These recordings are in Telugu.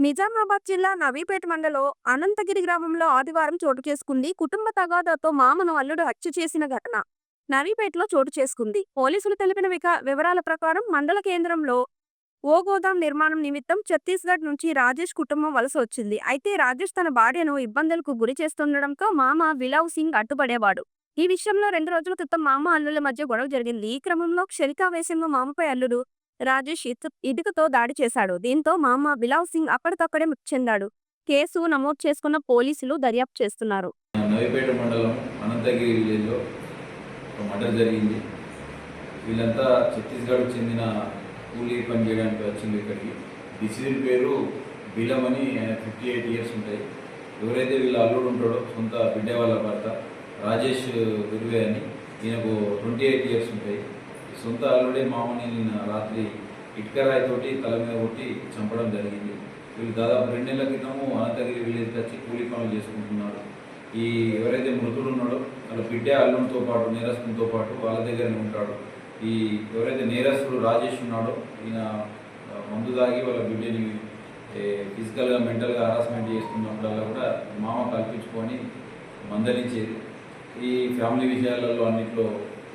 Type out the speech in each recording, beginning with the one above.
నిజామాబాద్ జిల్లా నవీపేట మండలం అనంతగిరి గ్రామంలో ఆదివారం చోటు చేసుకుంది. కుటుంబ తగాదాతో మామను అల్లుడు హత్య చేసిన ఘటన నవీపేటలో చోటు చేసుకుంది. పోలీసులు తెలిపిన విక- వివరాల ప్రకారం మండల కేంద్రంలో ఓ గోదాం నిర్మాణం నిమిత్తం ఛత్తీస్గఢ్ నుంచి రాజేష్ కుటుంబం వలస వచ్చింది. అయితే రాజేష్ తన భార్యను ఇబ్బందులకు గురి చేస్తుండడంతో మామ విలావ్ సింగ్ అడ్డుపడేవాడు. ఈ విషయంలో రెండు రోజుల క్రితం మామ అల్లుల మధ్య గొడవ జరిగింది. ఈ క్రమంలో క్షణికావేశంలో మామపై అల్లుడు రాజేష్ ఇటుకతో దాడి చేశాడు. దీంతో మామ బిలావ్ సింగ్ అక్కడికక్కడే మృతి చెందాడు. కేసు నమోదు చేసుకున్న పోలీసులు దర్యాప్తు చేస్తున్నారు. నవిపేట మండలం అనంతగిరి విలేజ్లో ఒక మర్డర్ జరిగింది. వీళ్ళంతా ఛత్తీస్గఢ్కు చెందిన కూలీ పని చేయడానికి వచ్చింది ఇక్కడికి. డిసిజన్ పేరు బిలం అని ఆయన ఫిఫ్టీ ఎయిట్ ఇయర్స్ ఉంటాయి. ఎవరైతే వీళ్ళ అల్లుడు ఉంటాడో సొంత బిడ్డ వాళ్ళ భర్త రాజేష్ విరువే అని ఈయనకు ట్వంటీ ఎయిట్ ఇయర్స్ ఉంటాయి. సొంత అల్లుడే మామని నిన్న రాత్రి ఇటుకరాయితోటి తల మీద కొట్టి చంపడం జరిగింది. వీళ్ళు దాదాపు రెండు నెలల క్రితము అనంతగిరి విలేజ్ వచ్చి కూలీ పనులు చేసుకుంటున్నారు. ఈ ఎవరైతే మృతుడు ఉన్నాడో వాళ్ళ బిడ్డ అల్లుడితో పాటు నేరస్తునితో పాటు వాళ్ళ దగ్గరనే ఉంటాడు. ఈ ఎవరైతే నేరస్తుడు రాజేష్ ఉన్నాడో ఈయన మందు తాగి వాళ్ళ బిడ్డని ఫిజికల్గా మెంటల్గా హరాస్మెంట్ చేస్తున్నప్పుడల్లా కూడా మామ కల్పించుకొని మందలించేది. ఈ ఫ్యామిలీ విషయాలలో అన్నిట్లో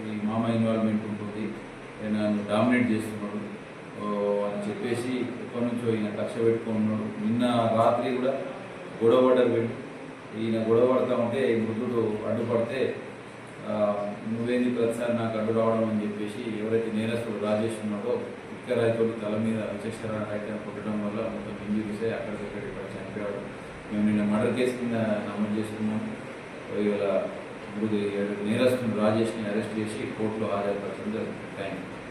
ఈ మామ ఇన్వాల్వ్మెంట్ ఉంటుంది. నన్ను డామినేట్ చేస్తున్నాడు. అని చెప్పేసి ఎప్పటి నుంచో ఈయన కక్ష పెట్టుకున్నాడు నిన్న రాత్రి కూడా గొడవ పడ్డారు ఈయన గొడవ పడతా ఉంటే ఈ మృతుడు అడ్డుపడితే నువ్వేంది ప్రతిసారి నాకు అడ్డు రావడం అని చెప్పేసి ఎవరైతే నేరస్తుడు రాజేష్ ఉన్నాడో ఇక్కడ రైతులు తల మీద విచక్షణ రైతు కొట్టడం వల్ల మొత్తం ఇంజురీస్ అయ్యి అక్కడికక్కడ ఇక్కడ చనిపోయాడు. మేము నిన్న మర్డర్ కేసు కింద నమోదు చేసుకున్నాము ఇవాళ ఇప్పుడు నేరస్తుడు రాజేష్ని అరెస్ట్ చేసి కోర్టులో హాజరుపరచడం జరుగుతుంది. Thank you